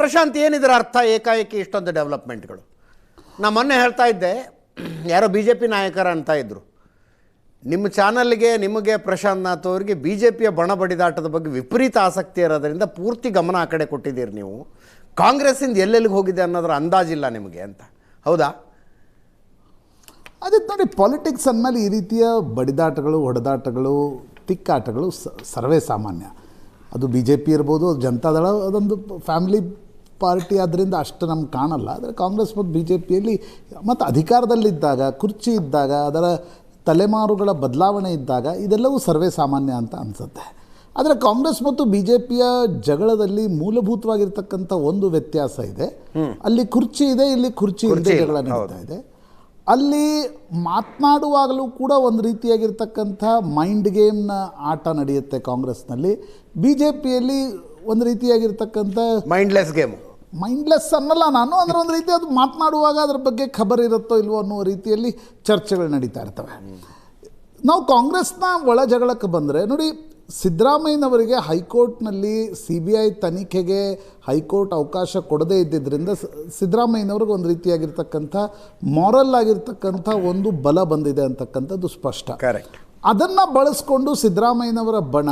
ಪ್ರಶಾಂತ್ ಏನಿದ್ರ ಅರ್ಥ ಏಕಾಏಕಿ ಇಷ್ಟೊಂದು ಡೆವಲಪ್ಮೆಂಟ್ಗಳು. ನಾ ಮೊನ್ನೆ ಹೇಳ್ತಾ ಇದ್ದೆ ಯಾರೋ ಬಿ ಜೆ ಪಿ ನಾಯಕರ ಅಂತ ಇದ್ರು. ನಿಮ್ಮ ಚಾನಲ್ಗೆ ನಿಮಗೆ ಪ್ರಶಾಂತ್ ನಾಥ್ ಅವರಿಗೆ ಬಿ ಜೆ ಪಿಯ ಬಣ ಬಡಿದಾಟದ ಬಗ್ಗೆ ವಿಪರೀತ ಆಸಕ್ತಿ ಇರೋದರಿಂದ ಪೂರ್ತಿ ಗಮನ ಆ ಕಡೆ ಕೊಟ್ಟಿದ್ದೀರಿ ನೀವು. ಕಾಂಗ್ರೆಸ್ಸಿಂದ ಎಲ್ಲೆಲ್ಲಿಗೆ ಹೋಗಿದೆ ಅನ್ನೋದ್ರ ಅಂದಾಜಿಲ್ಲ ನಿಮಗೆ ಅಂತ. ಹೌದಾ? ಅದಕ್ಕೆ ನೋಡಿ ಪಾಲಿಟಿಕ್ಸ್ ಅಂದಮೇಲೆ ಈ ರೀತಿಯ ಬಡಿದಾಟಗಳು ಹೊಡೆದಾಟಗಳು ತಿಕ್ಕಾಟಗಳು ಸರ್ವೇ ಸಾಮಾನ್ಯ. ಅದು ಬಿ ಜೆ ಪಿ ಇರ್ಬೋದು ಅದು ಜನತಾದಳ ಅದೊಂದು ಫ್ಯಾಮಿಲಿ ಪಾರ್ಟಿ ಆದ್ದರಿಂದ ಅಷ್ಟು ನಮ್ಗೆ ಕಾಣಲ್ಲ. ಆದರೆ ಕಾಂಗ್ರೆಸ್ ಮತ್ತು ಬಿ ಜೆ ಪಿಯಲ್ಲಿ ಮತ್ತು ಅಧಿಕಾರದಲ್ಲಿದ್ದಾಗ ಕುರ್ಚಿ ಇದ್ದಾಗ ಅದರ ತಲೆಮಾರುಗಳ ಬದಲಾವಣೆ ಇದ್ದಾಗ ಇದೆಲ್ಲವೂ ಸರ್ವೇ ಸಾಮಾನ್ಯ ಅಂತ ಅನಿಸುತ್ತೆ. ಆದರೆ ಕಾಂಗ್ರೆಸ್ ಮತ್ತು ಬಿ ಜೆ ಪಿಯ ಜಗಳದಲ್ಲಿ ಮೂಲಭೂತವಾಗಿರ್ತಕ್ಕಂಥ ಒಂದು ವ್ಯತ್ಯಾಸ ಇದೆ. ಅಲ್ಲಿ ಕುರ್ಚಿ ಇದೆ ಇಲ್ಲಿ ಕುರ್ಚಿ ಇದೆ ಜಗಳ ನಡೀತಾ ಇದೆ. ಅಲ್ಲಿ ಮಾತನಾಡುವಾಗಲೂ ಕೂಡ ಒಂದು ರೀತಿಯಾಗಿರ್ತಕ್ಕಂಥ ಮೈಂಡ್ ಗೇಮ್ನ ಆಟ ನಡೆಯುತ್ತೆ ಕಾಂಗ್ರೆಸ್ನಲ್ಲಿ. ಬಿ ಜೆ ಪಿಯಲ್ಲಿ ಒಂದು ರೀತಿಯಾಗಿರ್ತಕ್ಕಂಥ ಮೈಂಡ್ಲೆಸ್ ಗೇಮು ಮೈಂಡ್ಲೆಸ್ ಅನ್ನಲ್ಲ ನಾನು ಅಂದರೆ ಒಂದು ರೀತಿ ಅದು ಮಾತನಾಡುವಾಗ ಅದ್ರ ಬಗ್ಗೆ ಖಬರ್ ಇರುತ್ತೋ ಇಲ್ವೋ ಅನ್ನೋ ರೀತಿಯಲ್ಲಿ ಚರ್ಚೆಗಳು ನಡೀತಾ ಇರ್ತವೆ. ನಾವು ಕಾಂಗ್ರೆಸ್ನ ಒಳ ಜಗಳಕ್ಕೆ ಬಂದರೆ ನೋಡಿ ಸಿದ್ದರಾಮಯ್ಯನವರಿಗೆ ಹೈಕೋರ್ಟ್ನಲ್ಲಿ ಸಿ ಬಿ ಐ ತನಿಖೆಗೆ ಹೈಕೋರ್ಟ್ ಅವಕಾಶ ಕೊಡದೇ ಇದ್ದಿದ್ದರಿಂದ ಸಿದ್ದರಾಮಯ್ಯನವ್ರಿಗೆ ಒಂದು ರೀತಿಯಾಗಿರ್ತಕ್ಕಂಥ ಮಾರಲ್ ಆಗಿರ್ತಕ್ಕಂಥ ಒಂದು ಬಲ ಬಂದಿದೆ ಅಂತಕ್ಕಂಥದ್ದು ಸ್ಪಷ್ಟ. ಕರೆಕ್ಟ್ ಅದನ್ನು ಬಳಸ್ಕೊಂಡು ಸಿದ್ದರಾಮಯ್ಯನವರ ಬಣ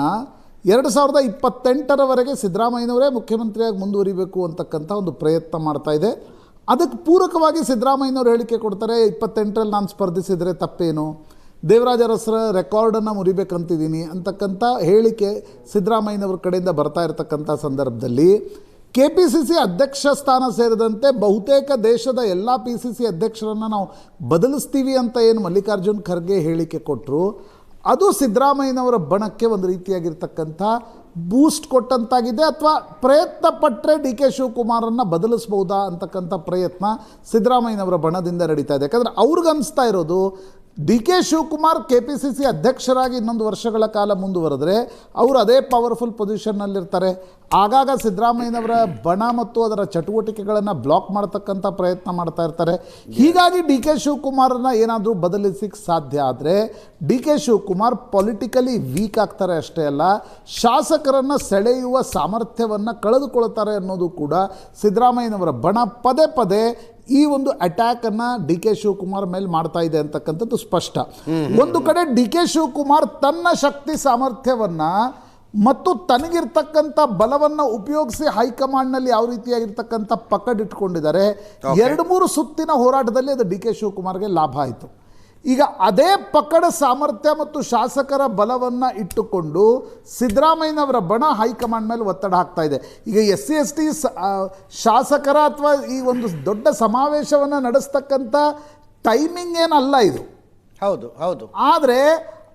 ಎರಡು ಸಾವಿರದ ಇಪ್ಪತ್ತೆಂಟರವರೆಗೆ ಸಿದ್ದರಾಮಯ್ಯನವರೇ ಮುಖ್ಯಮಂತ್ರಿಯಾಗಿ ಮುಂದುವರಿಬೇಕು ಅಂತಕ್ಕಂಥ ಒಂದು ಪ್ರಯತ್ನ ಮಾಡ್ತಾ ಇದೆ. ಅದಕ್ಕೆ ಪೂರಕವಾಗಿ ಸಿದ್ದರಾಮಯ್ಯನವರು ಹೇಳಿಕೆ ಕೊಡ್ತಾರೆ ಇಪ್ಪತ್ತೆಂಟರಲ್ಲಿ ನಾನು ಸ್ಪರ್ಧಿಸಿದರೆ ತಪ್ಪೇನು? ದೇವರಾಜ ಅರಸರ ರೆಕಾರ್ಡನ್ನು ಮುರಿಬೇಕಂತಿದ್ದೀನಿ ಅಂತಕ್ಕಂಥ ಹೇಳಿಕೆ ಸಿದ್ದರಾಮಯ್ಯನವ್ರ ಕಡೆಯಿಂದ ಬರ್ತಾ ಇರತಕ್ಕಂಥ ಸಂದರ್ಭದಲ್ಲಿ. ಕೆ ಪಿ ಸಿ ಸಿ ಅಧ್ಯಕ್ಷ ಸ್ಥಾನ ಸೇರಿದಂತೆ ಬಹುತೇಕ ದೇಶದ ಎಲ್ಲ ಪಿ ಸಿ ಸಿ ಅಧ್ಯಕ್ಷರನ್ನು ನಾವು ಬದಲಿಸ್ತೀವಿ ಅಂತ ಏನು ಮಲ್ಲಿಕಾರ್ಜುನ್ ಖರ್ಗೆ ಹೇಳಿಕೆ ಕೊಟ್ಟರು ಅದು ಸಿದ್ದರಾಮಯ್ಯನವರ ಬಣಕ್ಕೆ ಒಂದು ರೀತಿಯಾಗಿರ್ತಕ್ಕಂಥ ಬೂಸ್ಟ್ ಕೊಟ್ಟಂತಾಗಿದೆ ಅಥವಾ ಪ್ರಯತ್ನ ಪಟ್ಟರೆ ಡಿ ಕೆ ಶಿವಕುಮಾರನ್ನು ಬದಲಿಸ್ಬೋದಾ ಅಂತಕ್ಕಂಥ ಪ್ರಯತ್ನ ಸಿದ್ದರಾಮಯ್ಯನವರ ಬಣದಿಂದ ನಡೀತಾ ಇದೆ. ಯಾಕಂದರೆ ಅವ್ರಿಗೆ ಅನಿಸ್ತಾ ಇರೋದು D K Shivakumar K P C C ಅಧ್ಯಕ್ಷರಾಗಿ ಇನ್ನೊಂದು ವರ್ಷಗಳ ಕಾಲ ಮುಂದುವರೆದ್ರೆ ಅವರು ಅದೇ ಪವರ್ಫುಲ್ ಪೊಸಿಷನ್ನಲ್ಲಿರ್ತಾರೆ ಆಗಾಗ ಸಿದ್ದರಾಮಯ್ಯನವರ ಬಣ ಮತ್ತು ಅದರ ಚಟುವಟಿಕೆಗಳನ್ನು ಬ್ಲಾಕ್ ಮಾಡ್ತಕ್ಕಂಥ ಪ್ರಯತ್ನ ಮಾಡ್ತಾ ಇರ್ತಾರೆ. ಹೀಗಾಗಿ ಡಿ ಕೆ ಶಿವಕುಮಾರನ್ನ ಏನಾದರೂ ಬದಲಿಸಿಕ್ಕೆ ಸಾಧ್ಯ ಆದರೆ D K Shivakumar politically weak ಆಗ್ತಾರೆ ಅಷ್ಟೇ ಅಲ್ಲ, ಶಾಸಕರನ್ನು ಸೆಳೆಯುವ ಸಾಮರ್ಥ್ಯವನ್ನು ಕಳೆದುಕೊಳ್ತಾರೆ ಅನ್ನೋದು ಕೂಡ ಸಿದ್ದರಾಮಯ್ಯನವರ ಬಣ ಪದೇ ಪದೇ ಈ ಒಂದು ಅಟ್ಯಾಕನ್ನು ಡಿ ಕೆ ಶಿವಕುಮಾರ್ ಮೇಲೆ ಮಾಡ್ತಾ ಇದೆ ಅಂತಕ್ಕಂಥದ್ದು ಸ್ಪಷ್ಟ. ಒಂದು ಕಡೆ ಡಿ ಕೆ ಶಿವಕುಮಾರ್ ತನ್ನ ಶಕ್ತಿ ಸಾಮರ್ಥ್ಯವನ್ನ ಮತ್ತು ತನಗಿರ್ತಕ್ಕಂಥ ಬಲವನ್ನು ಉಪಯೋಗಿಸಿ ಹೈಕಮಾಂಡ್ನಲ್ಲಿ ಯಾವ ರೀತಿಯಾಗಿರ್ತಕ್ಕಂಥ ಪಕಡಿಟ್ಕೊಂಡಿದ್ದಾರೆ ಎರಡು ಮೂರು ಸುತ್ತಿನ ಹೋರಾಟದಲ್ಲಿ ಅದು ಡಿ ಕೆ ಶಿವಕುಮಾರ್ಗೆ ಲಾಭ ಆಯಿತು. ಈಗ ಅದೇ ಪಕಡ ಸಾಮರ್ಥ್ಯ ಮತ್ತು ಶಾಸಕರ ಬಲವನ್ನು ಇಟ್ಟುಕೊಂಡು ಸಿದ್ದರಾಮಯ್ಯನವರ ಬಣ ಹೈಕಮಾಂಡ್ ಮೇಲೆ ಒತ್ತಡ ಹಾಕ್ತಾ ಇದೆ. ಈಗ ಎಸ್ ಸಿ ಎಸ್ ಟಿ ಶಾಸಕರ ಅಥವಾ ಈ ಒಂದು ದೊಡ್ಡ ಸಮಾವೇಶವನ್ನು ನಡೆಸ್ತಕ್ಕಂಥ ಟೈಮಿಂಗ್ ಏನಲ್ಲ ಇದು. ಹೌದು ಹೌದು. ಆದರೆ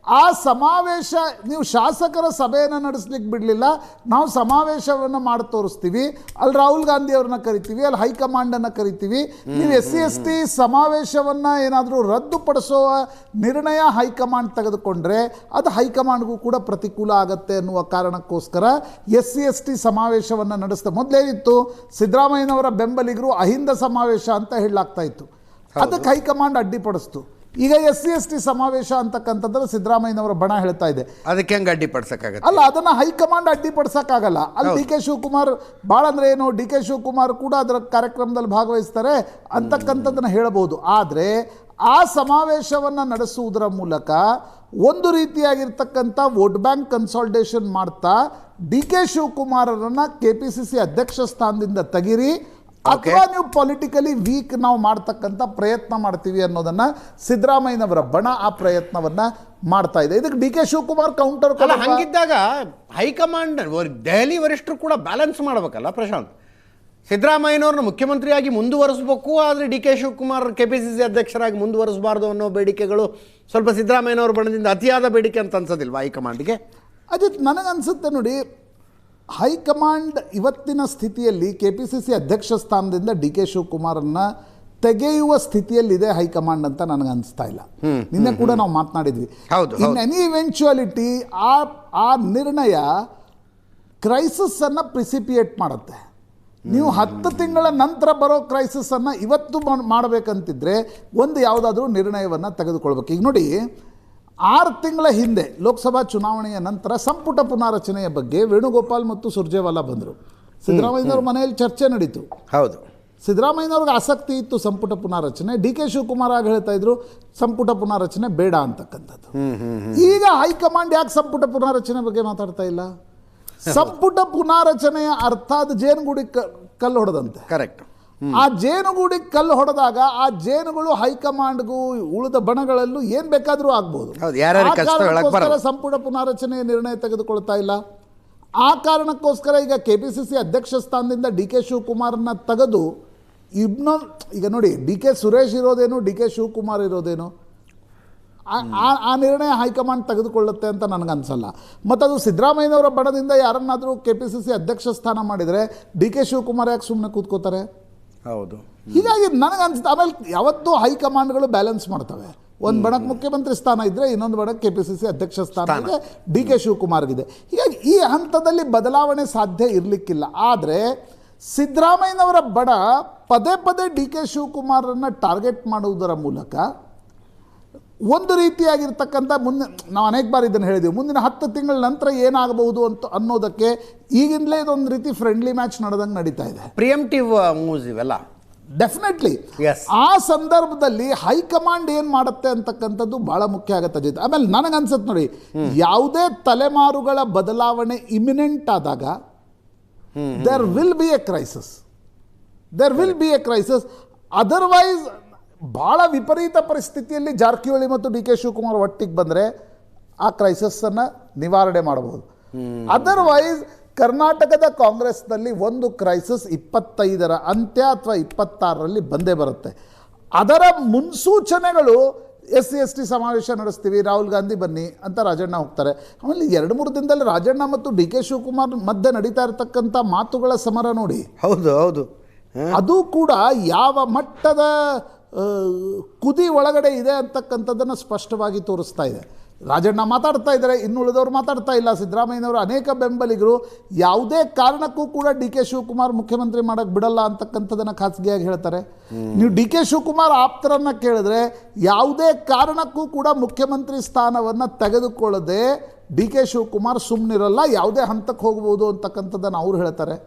ಆ ಸಮಾವೇಶ ನೀವು ಶಾಸಕರ ಸಭೆಯನ್ನು ನಡೆಸ್ಲಿಕ್ಕೆ ಬಿಡಲಿಲ್ಲ. ನಾವು ಸಮಾವೇಶವನ್ನು ಮಾಡಿ ತೋರಿಸ್ತೀವಿ. ಅಲ್ಲಿ ರಾಹುಲ್ ಗಾಂಧಿ ಅವ್ರನ್ನ ಕರಿತೀವಿ ಅಲ್ಲಿ ಹೈಕಮಾಂಡನ್ನು ಕರಿತೀವಿ. ನೀವು ಎಸ್ ಸಿ ಎಸ್ ಟಿ ಸಮಾವೇಶವನ್ನು ಏನಾದರೂ ರದ್ದುಪಡಿಸುವ ನಿರ್ಣಯ ಹೈಕಮಾಂಡ್ ತೆಗೆದುಕೊಂಡ್ರೆ ಅದು ಹೈಕಮಾಂಡ್ಗೂ ಕೂಡ ಪ್ರತಿಕೂಲ ಆಗತ್ತೆ ಅನ್ನುವ ಕಾರಣಕ್ಕೋಸ್ಕರ ಎಸ್ ಸಿ ಎಸ್ ಟಿ ಸಮಾವೇಶವನ್ನು ನಡೆಸ್ತಾ ಮೊದಲೇನಿತ್ತು ಸಿದ್ದರಾಮಯ್ಯನವರ ಬೆಂಬಲಿಗರು ಅಹಿಂದ ಸಮಾವೇಶ ಅಂತ ಹೇಳಲಾಗ್ತಾ ಇತ್ತು. ಅದಕ್ಕೆ ಹೈಕಮಾಂಡ್ ಅಡ್ಡಿಪಡಿಸ್ತು. ಈಗ ಎಸ್ ಸಿ ಎಸ್ ಟಿ ಸಮಾವೇಶ ಅಂತಕ್ಕಂಥದ್ದು ಸಿದ್ದರಾಮಯ್ಯನವರ ಬಣ ಹೇಳ್ತಾ ಇದೆ. ಅದಕ್ಕೆ ಹೆಂಗೆ ಅಡ್ಡಿಪಡಿಸೋಕ್ಕಾಗತ್ತೆ ಅಲ್ಲ ಅದನ್ನ ಹೈಕಮಾಂಡ್ ಅಡ್ಡಿಪಡಿಸೋಕ್ಕಾಗಲ್ಲ ಅಲ್ಲಿ ಡಿ ಕೆ ಶಿವಕುಮಾರ್ ಭಾಳ ಅಂದ್ರೆ ಏನು? ಡಿ ಕೆ ಶಿವಕುಮಾರ್ ಕೂಡ ಅದರ ಕಾರ್ಯಕ್ರಮದಲ್ಲಿ ಭಾಗವಹಿಸ್ತಾರೆ ಅಂತಕ್ಕಂಥದ್ದನ್ನು ಹೇಳಬಹುದು ಆದರೆ ಆ ಸಮಾವೇಶವನ್ನು ನಡೆಸುವುದರ ಮೂಲಕ ಒಂದು ರೀತಿಯಾಗಿರ್ತಕ್ಕಂಥ ವೋಟ್ ಬ್ಯಾಂಕ್ ಕನ್ಸಾಲ್ಟೇಷನ್ ಮಾಡ್ತಾ ಡಿ ಕೆ ಶಿವಕುಮಾರರನ್ನು ಕೆ ಪಿ ಸಿ ಸಿ ಅಧ್ಯಕ್ಷ ಸ್ಥಾನದಿಂದ ತೆಗಿರಿ ಅಥವಾ ನೀವು ಪೊಲಿಟಿಕಲಿ ವೀಕ್ ನಾವು ಮಾಡ್ತಕ್ಕಂಥ ಪ್ರಯತ್ನ ಮಾಡ್ತೀವಿ ಅನ್ನೋದನ್ನ ಸಿದ್ದರಾಮಯ್ಯನವರ ಬಣ ಆ ಪ್ರಯತ್ನವನ್ನ ಮಾಡ್ತಾ ಇದೆ. ಇದಕ್ಕೆ ಡಿ ಕೆ ಶಿವಕುಮಾರ್ ಕೌಂಟರ್ ಹಂಗಿದ್ದಾಗ ಹೈಕಮಾಂಡ್ ದೆಹಲಿ ವರಿಷ್ಠರು ಕೂಡ ಬ್ಯಾಲೆನ್ಸ್ ಮಾಡಬೇಕಲ್ಲ ಪ್ರಶಾಂತ್? ಸಿದ್ದರಾಮಯ್ಯನವ್ರನ್ನ ಮುಖ್ಯಮಂತ್ರಿಯಾಗಿ ಮುಂದುವರಿಸಬೇಕು ಆದರೆ D K Shivakumar K P C C ಅಧ್ಯಕ್ಷರಾಗಿ ಮುಂದುವರಿಸಬಾರ್ದು ಅನ್ನೋ ಬೇಡಿಕೆಗಳು ಸ್ವಲ್ಪ ಸಿದ್ದರಾಮಯ್ಯನವ್ರ ಬಣದಿಂದ ಅತಿಯಾದ ಬೇಡಿಕೆ ಅಂತ ಅನ್ಸೋದಿಲ್ವಾ ಹೈಕಮಾಂಡ್ಗೆ? ಅಜಿತ್ ನನಗನ್ಸುತ್ತೆ ನೋಡಿ ಹೈಕಮಾಂಡ್ ಇವತ್ತಿನ ಸ್ಥಿತಿಯಲ್ಲಿ ಕೆ ಪಿ ಸಿ ಸಿ ಅಧ್ಯಕ್ಷ ಸ್ಥಾನದಿಂದ ಡಿ ಕೆ ಶಿವಕುಮಾರನ್ನ ತೆಗೆಯುವ ಸ್ಥಿತಿಯಲ್ಲಿದೆ ಹೈಕಮಾಂಡ್ ಅಂತ ನನಗೆ ಅನಿಸ್ತಾ ಇಲ್ಲ. ನಿನ್ನೆ ಕೂಡ ನಾವು ಮಾತನಾಡಿದ್ವಿ. ಹೌದು, ಇನ್. ಎನಿ ಇವೆಂಚುಯಾಲಿಟಿ ಆ ಆ ನಿರ್ಣಯ ಕ್ರೈಸಿಸ್ ಅನ್ನ ಪ್ರಿಸಿಪಿಯೇಟ್ ಮಾಡುತ್ತೆ. ನೀವು ಹತ್ತು ತಿಂಗಳ ನಂತರ ಬರೋ ಕ್ರೈಸಿಸ್ ಅನ್ನ ಇವತ್ತು ಮಾಡ್- ಮಾಡಬೇಕಂತಿದ್ರೆ ಒಂದು ಯಾವುದಾದ್ರೂ ನಿರ್ಣಯವನ್ನು ತೆಗೆದುಕೊಳ್ಬೇಕು. ಈಗ ನೋಡಿ ಆರು ತಿಂಗಳ ಹಿಂದೆ ಲೋಕಸಭಾ ಚುನಾವಣೆಯ ನಂತರ ಸಂಪುಟ ಪುನಾರಚನೆಯ ಬಗ್ಗೆ ವೇಣುಗೋಪಾಲ್ ಮತ್ತು ಸುರ್ಜೇವಾಲಾ ಬಂದರು. ಸಿದ್ದರಾಮಯ್ಯನವ್ರ ಮನೆಯಲ್ಲಿ ಚರ್ಚೆ ನಡೀತು. ಹೌದು. ಸಿದ್ದರಾಮಯ್ಯನವ್ರಿಗೆ ಆಸಕ್ತಿ ಇತ್ತು ಸಂಪುಟ ಪುನಾರಚನೆ. ಡಿ ಕೆ ಶಿವಕುಮಾರ್ ಆಗ ಹೇಳ್ತಾ ಇದ್ರು ಸಂಪುಟ ಪುನಾರಚನೆ ಬೇಡ ಅಂತಕ್ಕಂಥದ್ದು. ಈಗ ಹೈಕಮಾಂಡ್ ಯಾಕೆ ಸಂಪುಟ ಪುನಾರಚನೆ ಬಗ್ಗೆ ಮಾತಾಡ್ತಾ ಇಲ್ಲ? ಸಂಪುಟ ಪುನಾರಚನೆಯ ಅರ್ಥ ಅದು ಜೇನುಗೂಡಿ ಕಲ್ಲು ಹೊಡೆದಂತೆ. ಕರೆಕ್ಟ್ ಆ ಜೇನುಗೂಡಿ ಕಲ್ಲು ಹೊಡೆದಾಗ ಆ ಜೇನುಗಳು ಹೈಕಮಾಂಡ್ಗೂ ಉಳಿದ ಬಣಗಳಲ್ಲೂ ಏನ್ ಬೇಕಾದರೂ ಆಗ್ಬೋದು. ಸಂಪುಟ ಪುನಾರಚನೆ ನಿರ್ಣಯ ತೆಗೆದುಕೊಳ್ತಾ ಇಲ್ಲ. ಆ ಕಾರಣಕ್ಕೋಸ್ಕರ ಈಗ ಕೆ ಪಿ ಸಿ ಸಿ ಅಧ್ಯಕ್ಷ ಸ್ಥಾನದಿಂದ ಡಿ ಕೆ ಶಿವಕುಮಾರ್ನ ತೆಗೆದು ಇನ್ನೊಂದು ಈಗ ನೋಡಿ ಡಿ ಕೆ ಸುರೇಶ್ ಇರೋದೇನು ಡಿ ಕೆ ಶಿವಕುಮಾರ್ ಇರೋದೇನು? ಆ ನಿರ್ಣಯ ಹೈಕಮಾಂಡ್ ತೆಗೆದುಕೊಳ್ಳುತ್ತೆ ಅಂತ ನನಗನ್ಸಲ್ಲ. ಮತ್ತು ಅದು ಸಿದ್ದರಾಮಯ್ಯನವರ ಬಣದಿಂದ ಯಾರನ್ನಾದರೂ ಕೆ ಪಿ ಸಿ ಸಿ ಅಧ್ಯಕ್ಷ ಸ್ಥಾನ ಮಾಡಿದರೆ ಡಿ ಕೆ ಶಿವಕುಮಾರ್ ಯಾಕೆ ಸುಮ್ಮನೆ ಕೂತ್ಕೋತಾರೆ? ಹೌದು. ಹೀಗಾಗಿ ನನಗೆ ಅನ್ಸುತ್ತೆ ಆಮೇಲೆ ಯಾವತ್ತೂ ಹೈಕಮಾಂಡ್ಗಳು ಬ್ಯಾಲೆನ್ಸ್ ಮಾಡ್ತವೆ. ಒಂದು ಬಣಕ್ಕೆ ಮುಖ್ಯಮಂತ್ರಿ ಸ್ಥಾನ ಇದ್ರೆ ಇನ್ನೊಂದು ಬಣಕ್ಕೆ ಕೆ ಪಿ ಸಿ ಸಿ ಅಧ್ಯಕ್ಷ ಸ್ಥಾನ ಇದೆ ಡಿ ಕೆ ಶಿವಕುಮಾರ್ಗಿದೆ. ಹೀಗಾಗಿ ಈ ಹಂತದಲ್ಲಿ ಬದಲಾವಣೆ ಸಾಧ್ಯ ಇರಲಿಕ್ಕಿಲ್ಲ. ಆದರೆ ಸಿದ್ದರಾಮಯ್ಯನವರ ಬಡ ಪದೇ ಪದೇ ಡಿ ಕೆ ಶಿವಕುಮಾರನ್ನು ಟಾರ್ಗೆಟ್ ಮಾಡುವುದರ ಮೂಲಕ ಒಂದು ರೀತಿಯಾಗಿರ್ತಕ್ಕಂಥ ಮುಂದೆ ನಾವು ಅನೇಕ ಬಾರಿ ಇದನ್ನು ಹೇಳಿದ್ದೀವಿ ಮುಂದಿನ ಹತ್ತು ತಿಂಗಳ ನಂತರ ಏನಾಗಬಹುದು ಅಂತ ಅನ್ನೋದಕ್ಕೆ ಈಗಿಂದಲೇ ಇದೊಂದು ರೀತಿ ಫ್ರೆಂಡ್ಲಿ ಮ್ಯಾಚ್ ನಡೆದಂಗೆ ನಡೀತಾ ಇದೆ. ಪ್ರಿಯಂಟಿವ್ ಮೂವ್ಸ್ ಇವೆಲ್ಲ? ಡೆಫಿನೆಟ್ಲಿ. ಆ ಸಂದರ್ಭದಲ್ಲಿ ಹೈಕಮಾಂಡ್ ಏನು ಮಾಡುತ್ತೆ ಅಂತಕ್ಕಂಥದ್ದು ಬಹಳ ಮುಖ್ಯ ಆಗುತ್ತೆ ಅಜಿತ್. ಆಮೇಲೆ ನನಗನ್ಸುತ್ತೆ ನೋಡಿ ಯಾವುದೇ ತಲೆಮಾರುಗಳ ಬದಲಾವಣೆ ಇಮಿನೆಂಟ್ ಆದಾಗ there will be a crisis there will be a crisis otherwise ಭಾಳ ವಿಪರೀತ ಪರಿಸ್ಥಿತಿಯಲ್ಲಿ ಜಾರಕಿಹೊಳಿ ಮತ್ತು ಡಿ ಕೆ ಶಿವಕುಮಾರ್ ಒಟ್ಟಿಗೆ ಬಂದರೆ ಆ ಕ್ರೈಸಸ್ಸನ್ನು ನಿವಾರಣೆ ಮಾಡಬಹುದು. ಅದರ್ವೈಸ್ ಕರ್ನಾಟಕದ ಕಾಂಗ್ರೆಸ್ನಲ್ಲಿ ಒಂದು ಕ್ರೈಸಿಸ್ ಇಪ್ಪತ್ತೈದರ ಅಂತ್ಯ ಅಥವಾ ಇಪ್ಪತ್ತಾರರಲ್ಲಿ ಬಂದೇ ಬರುತ್ತೆ. ಅದರ ಮುನ್ಸೂಚನೆಗಳು ಎಸ್ ಸಿ ಎಸ್ ಟಿ ಸಮಾವೇಶ ನಡೆಸ್ತೀವಿ ರಾಹುಲ್ ಗಾಂಧಿ ಬನ್ನಿ ಅಂತ ರಾಜಣ್ಣ ಹೋಗ್ತಾರೆ. ಆಮೇಲೆ ಎರಡು ಮೂರು ದಿನದಲ್ಲಿ ರಾಜಣ್ಣ ಮತ್ತು ಡಿ ಕೆ ಶಿವಕುಮಾರ್ ಮಧ್ಯೆ ನಡೀತಾ ಇರತಕ್ಕಂಥ ಮಾತುಗಳ ಸಮರ ನೋಡಿ. ಹೌದು ಹೌದು. ಅದು ಕೂಡ ಯಾವ ಮಟ್ಟದ ಕುದಿ ಒಳಗಡೆ ಇದೆ ಅಂತಕ್ಕಂಥದ್ದನ್ನು ಸ್ಪಷ್ಟವಾಗಿ ತೋರಿಸ್ತಾ ಇದೆ. ರಾಜಣ್ಣ ಮಾತಾಡ್ತಾ ಇದ್ದಾರೆ, ಇನ್ನುಳಿದವರು ಮಾತಾಡ್ತಾ ಇಲ್ಲ. ಸಿದ್ದರಾಮಯ್ಯನವರು ಅನೇಕ ಬೆಂಬಲಿಗರು. ಯಾವುದೇ ಕಾರಣಕ್ಕೂ ಕೂಡ ಡಿ ಕೆ ಶಿವಕುಮಾರ್ ಮುಖ್ಯಮಂತ್ರಿ ಮಾಡೋಕ್ಕೆ ಬಿಡಲ್ಲ ಅಂತಕ್ಕಂಥದ್ದನ್ನು ಖಾಸಗಿಯಾಗಿ ಹೇಳ್ತಾರೆ. ನೀವು ಡಿ ಕೆ ಶಿವಕುಮಾರ್ ಆಪ್ತರನ್ನು ಕೇಳಿದ್ರೆ ಯಾವುದೇ ಕಾರಣಕ್ಕೂ ಕೂಡ ಮುಖ್ಯಮಂತ್ರಿ ಸ್ಥಾನವನ್ನು ತೆಗೆದುಕೊಳ್ಳದೆ ಡಿ ಕೆ ಶಿವಕುಮಾರ್ ಸುಮ್ಮನಿರಲ್ಲ ಯಾವುದೇ ಹಂತಕ್ಕೆ ಹೋಗ್ಬೋದು ಅಂತಕ್ಕಂಥದ್ದನ್ನು ಅವ್ರು ಹೇಳ್ತಾರೆ.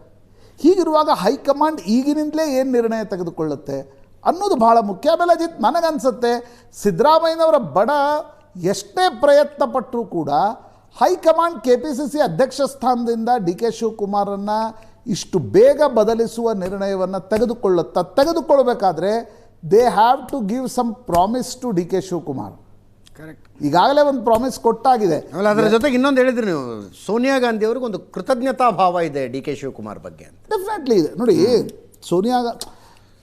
ಹೀಗಿರುವಾಗ ಹೈಕಮಾಂಡ್ ಈಗಿನಿಂದಲೇ ಏನು ನಿರ್ಣಯ ತೆಗೆದುಕೊಳ್ಳುತ್ತೆ? ಅನ್ನೋದು ಭಾಳ ಮುಖ್ಯ. ಆಮೇಲೆ ಅಜಿತ್ ನನಗನ್ಸುತ್ತೆ ಸಿದ್ದರಾಮಯ್ಯನವರ ಬಡ ಎಷ್ಟೇ ಪ್ರಯತ್ನ ಪಟ್ಟರೂ ಕೂಡ high command K P C C ಅಧ್ಯಕ್ಷ ಸ್ಥಾನದಿಂದ ಡಿ ಕೆ ಶಿವಕುಮಾರನ್ನು ಇಷ್ಟು ಬೇಗ ಬದಲಿಸುವ ನಿರ್ಣಯವನ್ನು ತೆಗೆದುಕೊಳ್ಳುತ್ತಾ ತೆಗೆದುಕೊಳ್ಬೇಕಾದ್ರೆ they have to give some promise to D K Shivakumar. Correct. ಈಗಾಗಲೇ ಒಂದು ಪ್ರಾಮಿಸ್ ಕೊಟ್ಟಾಗಿದೆ. ಆಮೇಲೆ ಅದರ ಜೊತೆಗೆ ಇನ್ನೊಂದು ಹೇಳಿದ್ರಿ ನೀವು ಸೋನಿಯಾ ಗಾಂಧಿ ಅವ್ರಿಗೆ ಒಂದು ಕೃತಜ್ಞತಾ ಭಾವ ಇದೆ ಡಿ ಕೆ ಶಿವಕುಮಾರ್ ಬಗ್ಗೆ ಡೆಫಿನೆಟ್ಲಿ ಇದೆ. ನೋಡಿ ಸೋನಿಯಾ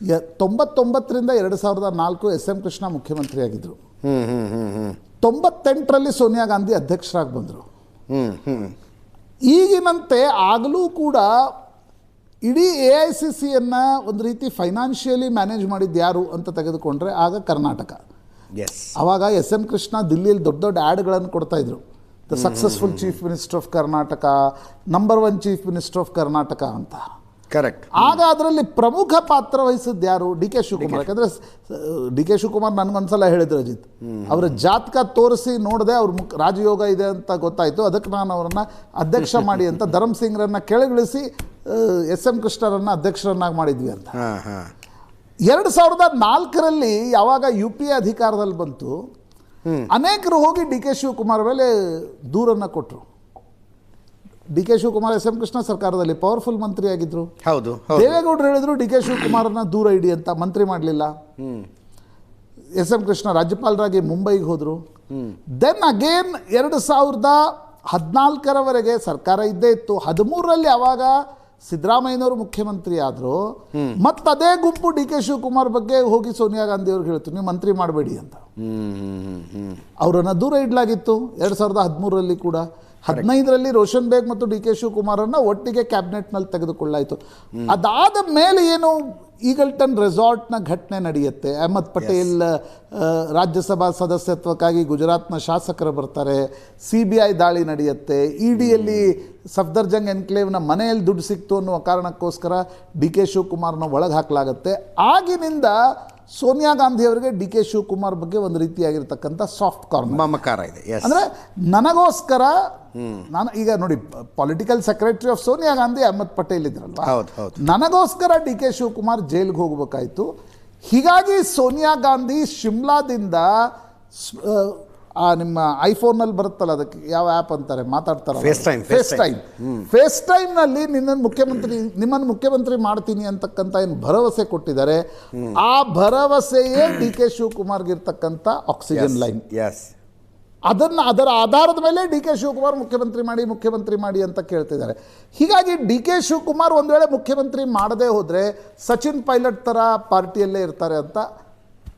ಯ- ತೊಂಬತ್ತೊಂಬತ್ತರಿಂದ ಎರಡು ಸಾವಿರದ ನಾಲ್ಕು ಎಸ್ ಎಂ ಕೃಷ್ಣ ಮುಖ್ಯಮಂತ್ರಿಯಾಗಿದ್ದರು ತೊಂಬತ್ತೆಂಟರಲ್ಲಿ ಸೋನಿಯಾ ಗಾಂಧಿ ಅಧ್ಯಕ್ಷರಾಗಿ ಬಂದರು. ಈಗಿನಂತೆ ಆಗಲೂ ಕೂಡ ಇಡೀ ಎ ಐ ಸಿ ಸಿಯನ್ನು ಒಂದು ರೀತಿ ಫೈನಾನ್ಷಿಯಲಿ ಮ್ಯಾನೇಜ್ ಮಾಡಿದ್ದು ಯಾರು ಅಂತ ತೆಗೆದುಕೊಂಡ್ರೆ ಆಗ ಕರ್ನಾಟಕ. ಎಸ್ ಆವಾಗ ಎಸ್ ಎಂ ಕೃಷ್ಣ ದಿಲ್ಲಿಯಲ್ಲಿ ದೊಡ್ಡ ದೊಡ್ಡ ಆ್ಯಡ್ಗಳನ್ನು ಕೊಡ್ತಾಯಿದ್ರು the successful chief minister of Karnataka number one chief minister of Karnataka ಅಂತ. ಕರೆಕ್ಟ್ ಆಗ ಅದರಲ್ಲಿ ಪ್ರಮುಖ ಪಾತ್ರ ವಹಿಸಿದ್ದು ಯಾರು? D K Shivakumar. ಯಾಕಂದ್ರೆ ಡಿ ಕೆ ಶಿವಕುಮಾರ್ ನನಗೊಂದ್ಸಲ ಹೇಳಿದ್ರು ಅಜಿತ್. ಅವರ ಜಾತಕ ತೋರಿಸಿ ನೋಡದೆ ಅವ್ರ ಮುಖ ರಾಜಯೋಗ ಇದೆ ಅಂತ ಗೊತ್ತಾಯಿತು. ಅದಕ್ಕೆ ನಾನು ಅವರನ್ನು ಅಧ್ಯಕ್ಷ ಮಾಡಿ ಅಂತ ಧರ್ಮ್ ಸಿಂಗ್ರನ್ನ ಕೆಳಗಿಳಿಸಿ ಎಸ್ ಎಂ ಕೃಷ್ಣರನ್ನ ಅಧ್ಯಕ್ಷರನ್ನಾಗಿ ಮಾಡಿದ್ವಿ ಅಂತ. ಎರಡು ಸಾವಿರದ ನಾಲ್ಕರಲ್ಲಿ ಯಾವಾಗ ಯು ಪಿ ಎ ಅಧಿಕಾರದಲ್ಲಿ ಬಂತು ಅನೇಕರು ಹೋಗಿ ಡಿ ಕೆ ಶಿವಕುಮಾರ್ ಮೇಲೆ ದೂರನ್ನು ಕೊಟ್ಟರು D K Shivakumar S M Krishna ಸರ್ಕಾರದಲ್ಲಿ ಪವರ್ಫುಲ್ ಮಂತ್ರಿ ಆಗಿದ್ರು. ಹೌದು ದೇವೇಗೌಡರು ಹೇಳಿದ್ರು ಡಿ ಕೆ ಶಿವಕುಮಾರನ್ನ ದೂರ ಇಡಿ ಅಂತ ಮಂತ್ರಿ ಮಾಡಲಿಲ್ಲ. ಎಸ್ ಎಂ ಕೃಷ್ಣ ರಾಜ್ಯಪಾಲರಾಗಿ ಮುಂಬೈಗೆ ಹೋದರು. ದೆನ್ ಅಗೇನ್ ಎರಡು ಸಾವಿರದ ಹದಿನಾಲ್ಕರವರೆಗೆ ಸರ್ಕಾರ ಇದ್ದೇ ಇತ್ತು. ಹದಿಮೂರರಲ್ಲಿ ಅವಾಗ ಸಿದ್ದರಾಮಯ್ಯನವರು ಮುಖ್ಯಮಂತ್ರಿ ಆದರು. ಮತ್ತೆ ಅದೇ ಗುಂಪು ಡಿ ಕೆ ಶಿವಕುಮಾರ್ ಬಗ್ಗೆ ಹೋಗಿ ಸೋನಿಯಾ ಗಾಂಧಿ ಅವ್ರಿಗೆ ಹೇಳ್ತು ನೀವು ಮಂತ್ರಿ ಮಾಡಬೇಡಿ ಅಂತ. ಅವರನ್ನು ದೂರ ಇಡಲಾಗಿತ್ತು. ಎರಡು ಸಾವಿರದ ಹದಿಮೂರರಲ್ಲಿ ಕೂಡ. ಹದಿನೈದರಲ್ಲಿ ರೋಷನ್ ಬೇಗ್ ಮತ್ತು ಡಿ ಕೆ ಶಿವಕುಮಾರನ್ನ ಒಟ್ಟಿಗೆ ಕ್ಯಾಬಿನೆಟ್ನಲ್ಲಿ ತೆಗೆದುಕೊಳ್ಳಾಯಿತು. ಅದಾದ ಮೇಲೆ ಏನು ಈಗಲ್ಟನ್ ರೆಸಾರ್ಟ್ನ ಘಟನೆ ನಡೆಯುತ್ತೆ. ಅಹಮದ್ ಪಟೇಲ್ ರಾಜ್ಯಸಭಾ ಸದಸ್ಯತ್ವಕ್ಕಾಗಿ ಗುಜರಾತ್ನ ಶಾಸಕರು ಬರ್ತಾರೆ. ಸಿ ಬಿ ಐ ದಾಳಿ ನಡೆಯುತ್ತೆ. ಇ ಡಿಯಲ್ಲಿ ಸಫ್ದರ್ಜಂಗ್ ಎನ್ಕ್ಲೇವ್ನ ಮನೆಯಲ್ಲಿ ದುಡ್ಡು ಸಿಕ್ತು ಅನ್ನುವ ಕಾರಣಕ್ಕೋಸ್ಕರ ಡಿ ಕೆ ಶಿವಕುಮಾರ್ನ ಒಳಗೆ ಹಾಕಲಾಗುತ್ತೆ. ಆಗಿನಿಂದ ಸೋನಿಯಾ ಗಾಂಧಿ ಅವರಿಗೆ ಡಿ ಕೆ ಶಿವಕುಮಾರ್ ಬಗ್ಗೆ ಒಂದು ರೀತಿಯಾಗಿರ್ತಕ್ಕಂಥ ಸಾಫ್ಟ್ ಕಾರ್ನರ್ ಮಮಕಾರ ಇದೆ ಅಂದರೆ ನನಗೋಸ್ಕರ ನಾನು ಈಗ ನೋಡಿ political secretary of Sonia Gandhi Ahmed Patel ಇದ್ರಲ್ವಾ? ಹೌದು, ಹೌದು. ನನಗೋಸ್ಕರ ಡಿ ಕೆ ಶಿವಕುಮಾರ್ ಜೈಲ್ಗೆ ಹೋಗ್ಬೇಕಾಯ್ತು. ಹೀಗಾಗಿ ಸೋನಿಯಾ ಗಾಂಧಿ ಶಿಮ್ಲಾದಿಂದ ಆ, ನಿಮ್ಮ ಐಫೋನಲ್ಲಿ ಬರುತ್ತಲ್ಲ ಅದಕ್ಕೆ ಯಾವ ಆ್ಯಪ್ ಅಂತಾರೆ ಮಾತಾಡ್ತಾರೆ ಟೈಮ್ ಫೇಸ್ ಟೈಮ್ ಫೇಸ್ ಟೈಮ್ನಲ್ಲಿ ನಿನ್ನನ್ನು ಮುಖ್ಯಮಂತ್ರಿ ನಿಮ್ಮನ್ನು ಮುಖ್ಯಮಂತ್ರಿ ಮಾಡ್ತೀನಿ ಅಂತಕ್ಕಂಥ ಏನು ಭರವಸೆ ಕೊಟ್ಟಿದ್ದಾರೆ ಆ ಭರವಸೆಯೇ ಡಿ ಕೆ ಶಿವಕುಮಾರ್ಗೆ ಇರ್ತಕ್ಕಂಥ ಆಕ್ಸಿಜನ್ ಲೈನ್. ಎಸ್ ಅದನ್ನು ಅದರ ಆಧಾರದ ಮೇಲೆ ಡಿ ಕೆ ಶಿವಕುಮಾರ್ ಮುಖ್ಯಮಂತ್ರಿ ಮಾಡಿ ಮುಖ್ಯಮಂತ್ರಿ ಮಾಡಿ ಅಂತ ಕೇಳ್ತಿದ್ದಾರೆ. ಹೀಗಾಗಿ ಡಿ ಕೆ ಶಿವಕುಮಾರ್ ಒಂದು ವೇಳೆ ಮುಖ್ಯಮಂತ್ರಿ ಮಾಡದೇ ಹೋದರೆ ಸಚಿನ್ ಪೈಲಟ್ ಥರ ಪಾರ್ಟಿಯಲ್ಲೇ ಇರ್ತಾರೆ ಅಂತ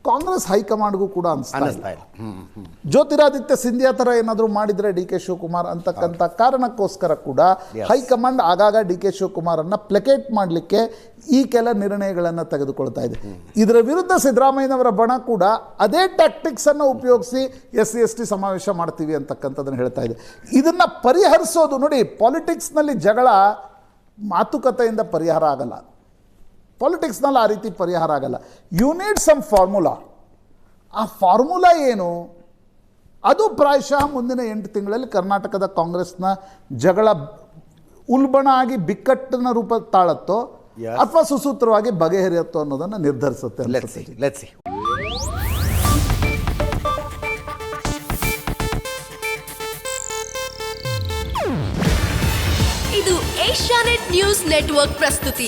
ಕಾಂಗ್ರೆಸ್ ಹೈಕಮಾಂಡ್ಗೂ ಕೂಡ ಅನಿಸ್ತಾ ಇಲ್ಲ. ಜ್ಯೋತಿರಾದಿತ್ಯ ಸಿಂಧಿಯಾ ಥರ ಏನಾದರೂ ಮಾಡಿದರೆ ಡಿ ಕೆ ಶಿವಕುಮಾರ್ ಅಂತಕ್ಕಂಥ ಕಾರಣಕ್ಕೋಸ್ಕರ ಕೂಡ ಹೈಕಮಾಂಡ್ ಆಗಾಗ ಡಿ ಕೆ ಶಿವಕುಮಾರನ್ನು ಪ್ಲೆಕೇಟ್ ಮಾಡಲಿಕ್ಕೆ ಈ ಕೆಲ ನಿರ್ಣಯಗಳನ್ನು ತೆಗೆದುಕೊಳ್ತಾ ಇದೆ. ಇದರ ವಿರುದ್ಧ ಸಿದ್ದರಾಮಯ್ಯನವರ ಬಣ ಕೂಡ ಅದೇ ಟ್ಯಾಕ್ಟಿಕ್ಸ್ ಅನ್ನು ಉಪಯೋಗಿಸಿ ಎಸ್ ಸಿ ಎಸ್ ಟಿ ಸಮಾವೇಶ ಮಾಡ್ತೀವಿ ಅಂತಕ್ಕಂಥದ್ದನ್ನು ಹೇಳ್ತಾ ಇದೆ. ಇದನ್ನು ಪರಿಹರಿಸೋದು ನೋಡಿ ಪಾಲಿಟಿಕ್ಸ್ನಲ್ಲಿ ಜಗಳ ಮಾತುಕತೆಯಿಂದ ಪರಿಹಾರ ಆಗಲ್ಲ. ಪಾಲಿಟಿಕ್ಸ್ನಲ್ಲಿ ಆ ರೀತಿ ಪರಿಹಾರ ಆಗಲ್ಲ. ಯು ನೀಡ್ ಸಮ್ ಫಾರ್ಮುಲಾ ಆ ಫಾರ್ಮುಲಾ ಏನು? ಅದು ಪ್ರಾಯಶಃ ಮುಂದಿನ ಎಂಟು ತಿಂಗಳಲ್ಲಿ ಕರ್ನಾಟಕದ ಕಾಂಗ್ರೆಸ್ನ ಜಗಳ ಉಲ್ಬಣ ಆಗಿ ಬಿಕ್ಕಟ್ಟಿನ ರೂಪ ತಾಳತ್ತೋ? ಅಥವಾ ಸುಸೂತ್ರವಾಗಿ ಬಗೆಹರಿಯತ್ತೋ ಅನ್ನೋದನ್ನು ನಿರ್ಧರಿಸುತ್ತೆ ಲೆಟ್ಸ್ ಇದು ಏಷ್ಯಾನೆಟ್ ನ್ಯೂಸ್ ನೆಟ್ವರ್ಕ್ ಪ್ರಸ್ತುತಿ.